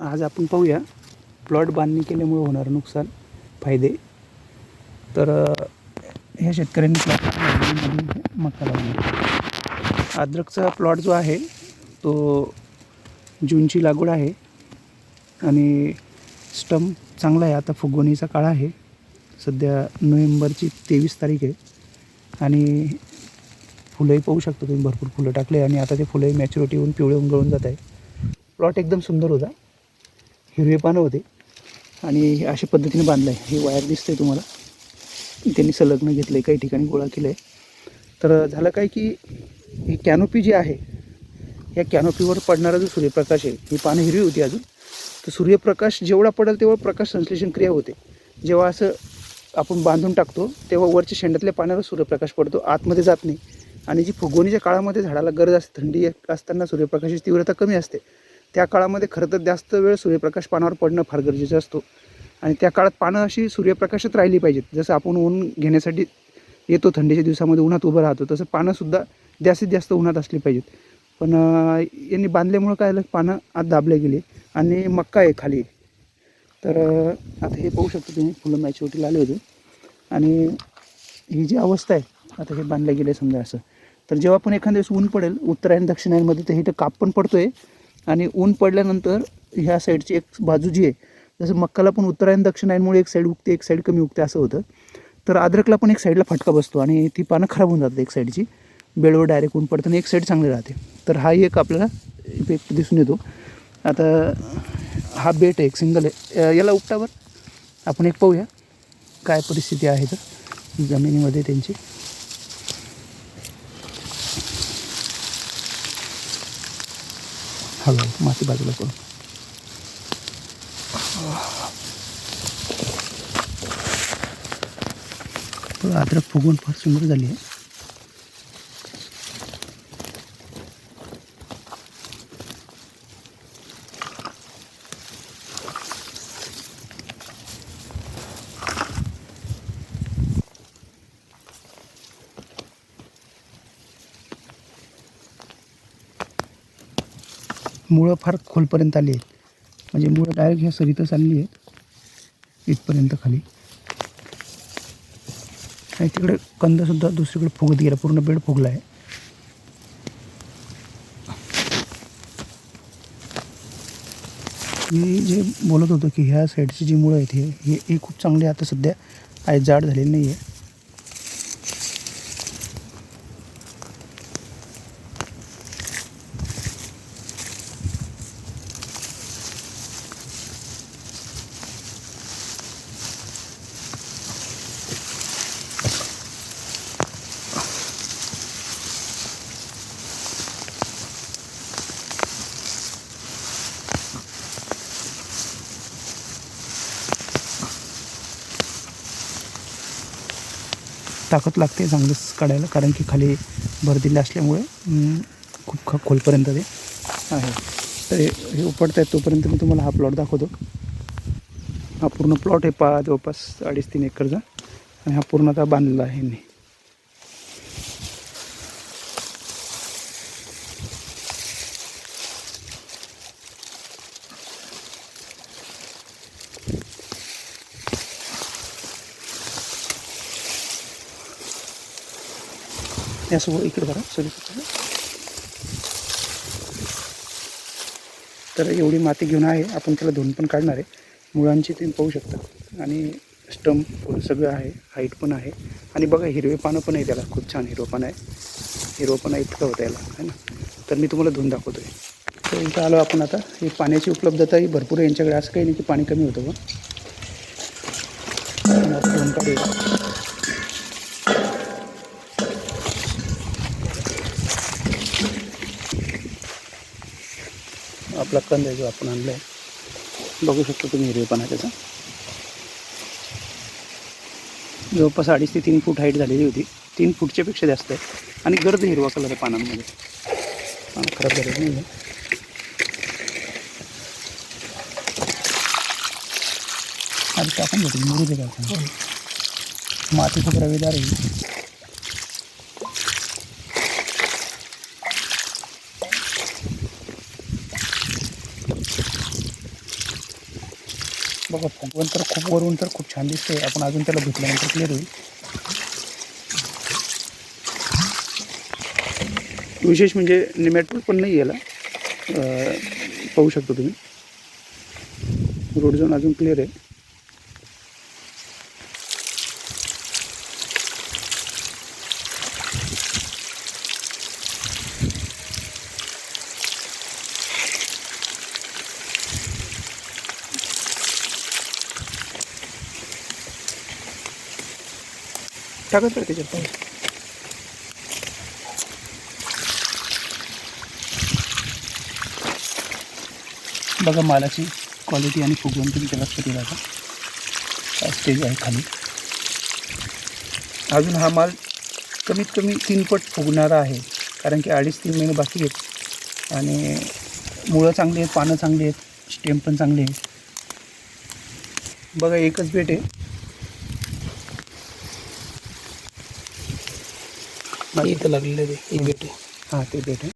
आज आपण पाहूया. प्लॉट बांधणी केल्यामुळे होणारं नुकसान फायदे. तर ह्या शेतकऱ्यांनी प्लॉट मका लावली. अद्रकचा प्लॉट जो आहे तो जूनची लागवड आहे. आणि स्टम चांगला आहे. आता फुगवणीचा काळ आहे. सध्या नोव्हेंबरची तेवीस तारीख आहे. आणि फुलंही पाहू शकता तुम्ही. भरपूर फुलं टाकले. आणि आता ते फुलंही मॅच्युरिटी होऊन पिवळे होऊन गळून जात आहे. प्लॉट एकदम सुंदर होता. हिरवे पानं होते. आणि अशा पद्धतीने बांधलं आहे हे वायर दिसतंय तुम्हाला. त्यांनी संलग्न घेतलं आहे काही ठिकाणी गोळा केलं आहे तर झालं काय की ही कॅनोपी जी आहे या कॅनोपीवर पडणारा जो सूर्यप्रकाश आहे ही पानं हिरवी होती अजून. तर सूर्यप्रकाश जेवढा पडेल तेवढा प्रकाश संश्लेषण क्रिया होते. जेव्हा असं आपण बांधून टाकतो तेव्हा वरच्या शेंड्यातल्या पाण्यावर सूर्यप्रकाश पडतो आतमध्ये जात नाही. आणि जी फुगवणीच्या काळामध्ये झाडाला गरज असते थंडी असताना सूर्यप्रकाशाची तीव्रता कमी असते. त्या काळामध्ये खरं तर जास्त वेळ सूर्यप्रकाश पानावर पडणं फार गरजेचं असतो. आणि त्या काळात पानं अशी सूर्यप्रकाशात राहिली पाहिजेत. जसं आपण ऊन घेण्यासाठी येतो थंडीच्या दिवसामध्ये उन्हात उभं राहतो तसं पानंसुद्धा जास्तीत जास्त उन्हात असली पाहिजेत. पण यांनी बांधल्यामुळं काय झालं? पानं आत दाबले गेली आणि मक्का आहे खाली. तर आता हे पाहू शकता तुम्ही फुलं मॅच्युरिटीला आले होते. आणि ही जी अवस्था आहे आता हे बांधले गेले समजा असं. तर जेव्हा पण एखाद्या दिवस ऊन पडेल उत्तरायण दक्षिणायनमध्ये तर इथं काप पण पडतो आहे आणि ऊन पडल्यानंतर ह्या साईडची एक बाजू जी आहे जसं मक्काला पण उत्तरायण दक्षिणायनमुळे एक साईड उगते एक साईड कमी उगते असं होतं. तर अद्रकला पण एक साईडला फटका बसतो आणि ती पानं खराब होऊन जातात एक साईडची. बेळवर डायरेक्ट ऊन पडतं आणि एक साईड चांगली राहते. तर हा एक आपल्याला इफेक्ट दिसून येतो. आता हा बेट आहे एक सिंगल आहे. याला उपटावर आपण एक पाहूया. काय परिस्थिती आहे तर जमिनीमध्ये त्यांची. हळू माती बाजूला करून थोडं अद्रक फुगून फार सुंदर झाली आहे. मुळं फार खोलपर्यंत आली आहेत. म्हणजे मुळं डायरेक्ट ह्या सरीतच आलेली आहेत. इथपर्यंत खाली. आणि तिकडे कंदसुद्धा दुसरीकडे फुगत गेला. पूर्ण बेड फुगला आहे. मी जे बोलत होतो की ह्या साईडची जी मुळं आहेत हे हे खूप चांगली आता सध्या आहे जाड झालेली नाही आहे ताकद लागते चांगलंच काढायला कारण की खाली भर दिले असल्यामुळे खूप ख खोलपर्यंत ते आहे. तर हे हे उपडत आहेत तोपर्यंत मी तुम्हाला हा प्लॉट दाखवतो. हा पूर्ण प्लॉट आहे पा जवळपास अडीच तीन एकरचा. आणि हा पूर्ण आता बांधलेला आहे यांनी त्यासोबत इकडे बघा सॉरी तर एवढी माती घेऊन आहे आपण त्याला धुवून पण काढणार आहे. मुळांची तुम्ही पाहू शकता. आणि स्टंप सगळं आहे हाईट पण आहे. आणि बघा हिरवे पानं पण आहे त्याला. खूप छान हिरवं पानं आहे. हिरवं इतकं होतं याला है ना? तर मी तुम्हाला धुवून दाखवतो आहे तर इथं आलो आपण आता. ही पाण्याची उपलब्धता ही भरपूर आहे. यांच्याकडे असं काही नाही की पाणी कमी होतं बघ. आपला कंद आहे जो आपण आणला आहे बघू शकतो तुम्ही हिरवेपणा त्याचा. जवळपास अडीच ते तीन फूट हाईट झालेली होती. तीन फूटच्यापेक्षा जास्त आहे. आणि गर्द हिरवा कलर आहे पानांमध्ये. पान खराब झालेलं नाही आहे आणि टाकून घेतो मुरुदे माती खूप रवेदार आहे. बघा फुगवण तर खूप वरून तर खूप छान दिसतोय. आपण अजून त्याला धुतल्यानंतर क्लिअर होईल. विशेष म्हणजे निमॅटोड पण नाही याला. पाहू शकता तुम्ही. रोड झोन अजून क्लिअर आहे. टाकत राहा त्याच्यात. बघा मालाची क्वालिटी आणि फुगवून तुम्ही त्याला कधी राहता स्टेज आहे खाली. अजून हा माल कमीत कमी तीन पट फुगणारा आहे. कारण की अडीच तीन महिने बाकी आहेत. आणि मुळं चांगली आहेत पानं चांगली आहेत स्टेम पण चांगले आहे बघा एकच बेट आहे. इथं लागलेलं आहे. ते, बेटे हां ते बेट आहे